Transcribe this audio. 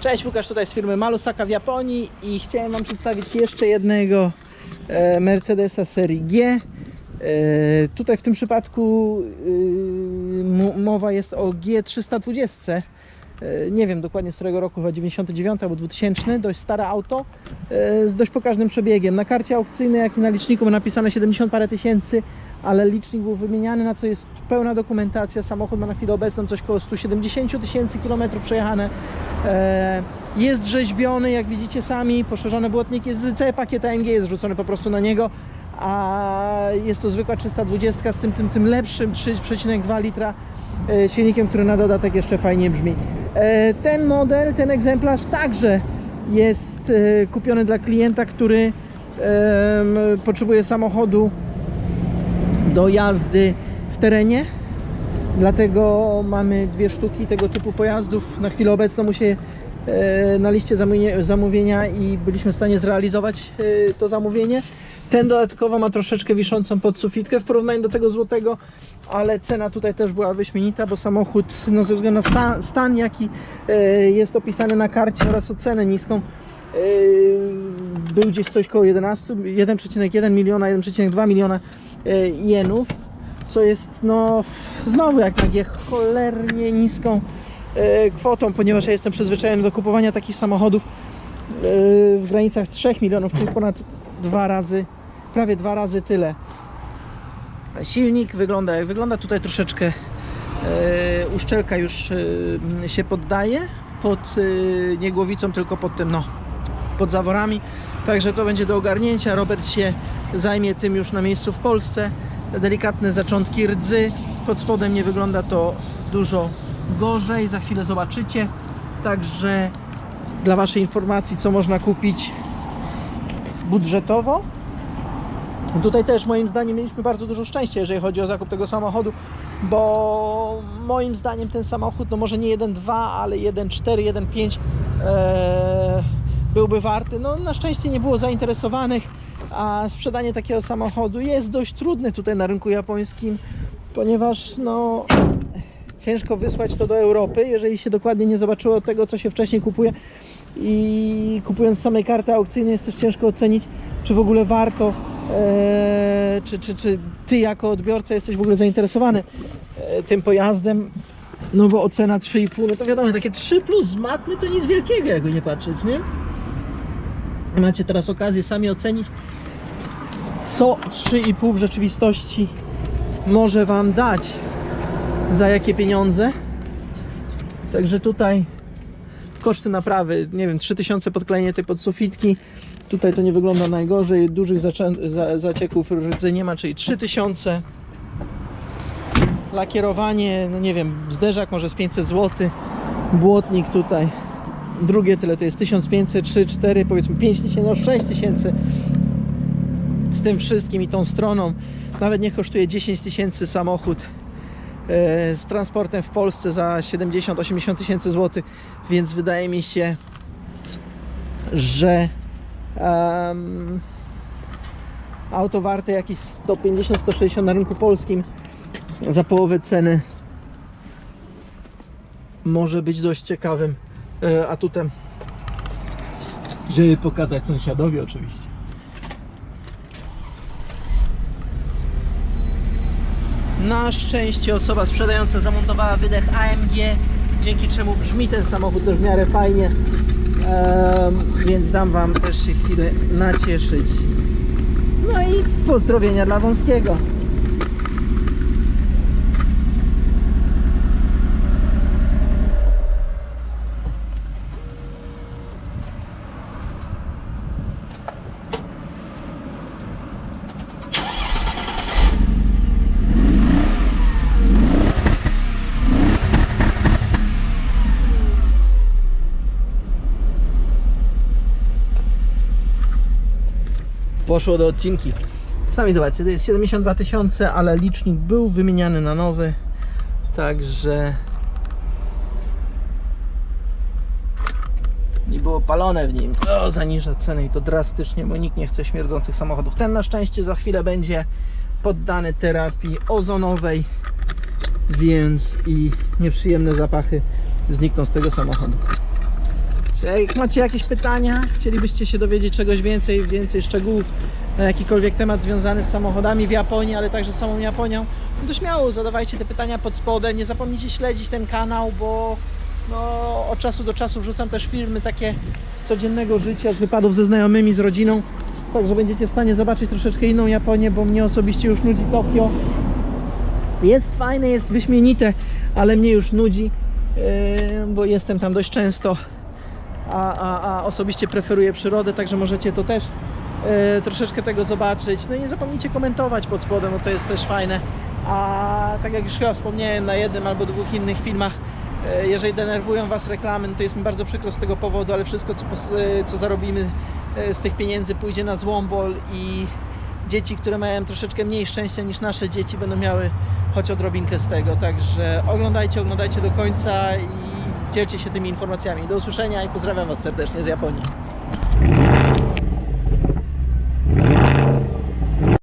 Cześć, Łukasz tutaj z firmy Malusaka w Japonii i chciałem Wam przedstawić jeszcze jednego e, Mercedesa serii G. E, tutaj w tym przypadku mo- mowa jest o G320. E, nie wiem dokładnie z którego roku, chyba 99 albo 2000, dość stare auto e, z dość pokaźnym przebiegiem. Na karcie aukcyjnej, jak i na liczniku ma napisane 70 parę tysięcy, ale licznik był wymieniany, na co jest pełna dokumentacja. Samochód ma na chwilę obecną coś koło 170 tysięcy kilometrów przejechane. E, Jest rzeźbiony, jak widzicie sami, poszerzony błotnik jest cały pakiet AMG jest rzucony po prostu na niego, a jest to zwykła 320 z tym, tym, tym lepszym 3,2 litra silnikiem, który na dodatek jeszcze fajnie brzmi. E, Ten model, ten egzemplarz także jest e, kupiony dla klienta, który potrzebuje samochodu do jazdy w terenie. Dlatego mamy dwie sztuki tego typu pojazdów. Na chwilę obecną mu się na liście zamówienia, i byliśmy w stanie zrealizować e, to zamówienie. Ten dodatkowo ma troszeczkę wiszącą podsufitkę w porównaniu do tego złotego, ale cena tutaj też była wyśmienita, bo samochód no, ze względu na stan, stan jaki e, jest opisany na karcie oraz ocenę niską e, był gdzieś coś koło 11, 1,1 miliona, 1,2 miliona e, jenów, co jest no znowu jak na cholernie niską e, kwotą, ponieważ ja jestem przyzwyczajony do kupowania takich samochodów e, w granicach 3 milionów, czyli ponad dwa razy, prawie dwa razy tyle. Silnik wygląda jak wygląda, tutaj troszeczkę e, uszczelka już e, się poddaje pod e, nie głowicą, tylko pod tym no pod zaworami. Także to będzie do ogarnięcia. Robert się zajmie tym już na miejscu w Polsce. Delikatne zaczątki rdzy. Pod spodem nie wygląda to dużo gorzej. Za chwilę zobaczycie. Także dla Waszej informacji, co można kupić budżetowo. Tutaj też moim zdaniem mieliśmy bardzo dużo szczęścia, jeżeli chodzi o zakup tego samochodu, bo moim zdaniem ten samochód, no może nie 1.2, ale 1.4, 1.5 e, byłby warty. No na szczęście nie było zainteresowanych, a sprzedanie takiego samochodu jest dość trudne tutaj na rynku japońskim, ponieważ no ciężko wysłać to do Europy, jeżeli się dokładnie nie zobaczyło tego, co się wcześniej kupuje. I kupując samej karty aukcyjnej jest też ciężko ocenić, czy w ogóle warto, e, czy, czy, czy Ty jako odbiorca jesteś w ogóle zainteresowany e, tym pojazdem, no bo ocena 3,5, no to wiadomo, takie 3 plus z matmy to nic wielkiego, jakby nie patrzeć, nie? Macie teraz okazję sami ocenić, co 3,5 w rzeczywistości może Wam dać, za jakie pieniądze. Także tutaj koszty naprawy, nie wiem, 3000 podklejenie tej podsufitki. Tutaj to nie wygląda najgorzej, dużych zacieków rdzy nie ma, czyli 3000. Lakierowanie, no nie wiem, zderzak może z 500 zł. Błotnik tutaj drugie tyle to jest 1500, 3, 4, powiedzmy 5000, no 6000 z tym wszystkim i tą stroną. Nawet nie kosztuje 10 tysięcy samochód z transportem w Polsce za 70-80 tysięcy złotych, więc wydaje mi się, że em, auto warte jakieś 150-160 na rynku polskim za połowę ceny może być dość ciekawym e, atutem, żeby pokazać sąsiadowi oczywiście. Na szczęście osoba sprzedająca zamontowała wydech AMG, dzięki czemu brzmi ten samochód też w miarę fajnie, Em, więc dam Wam też się chwilę nacieszyć. No i pozdrowienia dla Wąskiego. Poszło do odcinki. Sami zobaczcie, to jest 72 tysiące, ale licznik był wymieniany na nowy. Także nie było palone w nim. To zaniża ceny i to drastycznie, bo nikt nie chce śmierdzących samochodów. Ten na szczęście za chwilę będzie poddany terapii ozonowej, więc i nieprzyjemne zapachy znikną z tego samochodu. Jak macie jakieś pytania, chcielibyście się dowiedzieć czegoś więcej, więcej szczegółów na jakikolwiek temat związany z samochodami w Japonii, ale także samą Japonią, no to śmiało zadawajcie te pytania pod spodem. Nie zapomnijcie śledzić ten kanał, bo no, od czasu do czasu wrzucam też filmy takie z codziennego życia, z wypadów ze znajomymi, z rodziną. Także będziecie w stanie zobaczyć troszeczkę inną Japonię, bo mnie osobiście już nudzi Tokio. Jest fajne, jest wyśmienite, ale mnie już nudzi, yy, bo jestem tam dość często, a, a, a osobiście preferuję przyrodę, także możecie to też yy, troszeczkę tego zobaczyć. No i nie zapomnijcie komentować pod spodem, bo to jest też fajne. A tak jak już chyba wspomniałem na jednym albo dwóch innych filmach, yy, jeżeli denerwują Was reklamy, no to jest mi bardzo przykro z tego powodu, ale wszystko co, yy, co zarobimy z tych pieniędzy pójdzie na złombol i dzieci, które mają troszeczkę mniej szczęścia niż nasze dzieci, będą miały choć odrobinkę z tego. Także oglądajcie, oglądajcie do końca i dzielcie się tymi informacjami. Do usłyszenia i pozdrawiam Was serdecznie z Japonii.